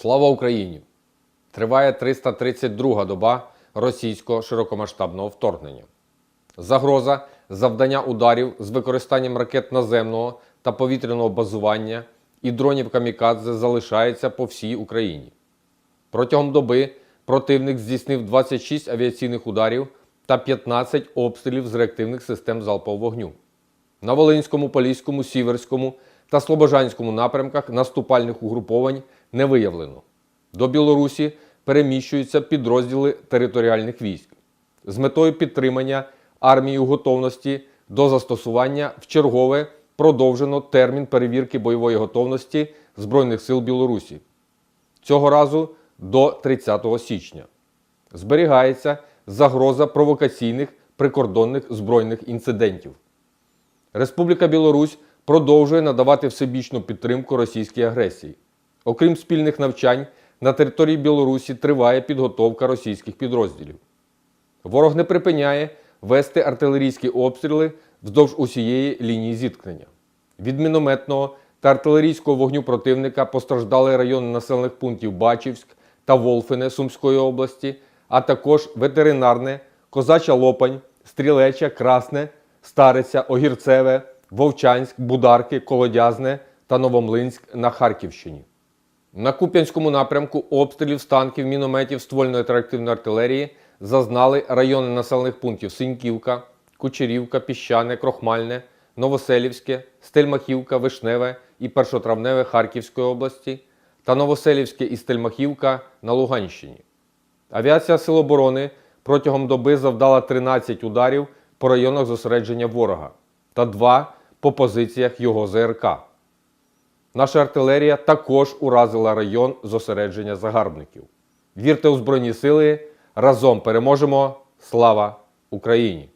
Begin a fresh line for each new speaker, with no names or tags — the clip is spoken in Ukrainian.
Слава Україні! Триває 332 доба російського широкомасштабного вторгнення. Загроза завдання ударів з використанням ракет наземного та повітряного базування і дронів камікадзе залишається по всій Україні. Протягом доби противник здійснив 26 авіаційних ударів та 15 обстрілів з реактивних систем залпового вогню. На Волинському, Поліському, Сіверському та Слобожанському напрямках наступальних угруповань не виявлено. До Білорусі переміщуються підрозділи територіальних військ з метою підтримання армії у готовності до застосування в чергове продовжено термін перевірки бойової готовності Збройних сил Білорусі. Цього разу до 30 січня. Зберігається загроза провокаційних прикордонних збройних інцидентів. Республіка Білорусь продовжує надавати всебічну підтримку російській агресії. Окрім спільних навчань, на території Білорусі триває підготовка російських підрозділів. Ворог не припиняє вести артилерійські обстріли вздовж усієї лінії зіткнення. Від мінометного та артилерійського вогню противника постраждали райони населених пунктів Бачівськ та Волфине Сумської області, а також ветеринарне, Козача Лопань, Стрілеча, Красне, Стариця, Огірцеве, Вовчанськ, Бударки, Колодязне та Новомлинськ на Харківщині. На Куп'янському напрямку обстрілів з танків, мінометів, ствольної та артилерії зазнали райони населених пунктів Синьківка, Кучерівка, Піщане, Крохмальне, Новоселівське, Стельмахівка, Вишневе і Першотравневе Харківської області та Новоселівське і Стельмахівка на Луганщині. Авіація Сил оборони протягом доби завдала 13 ударів по районах зосередження ворога та 2 по позиціях його ЗРК. Наша артилерія також уразила район зосередження загарбників. Вірте у Збройні Сили! Разом переможемо! Слава Україні!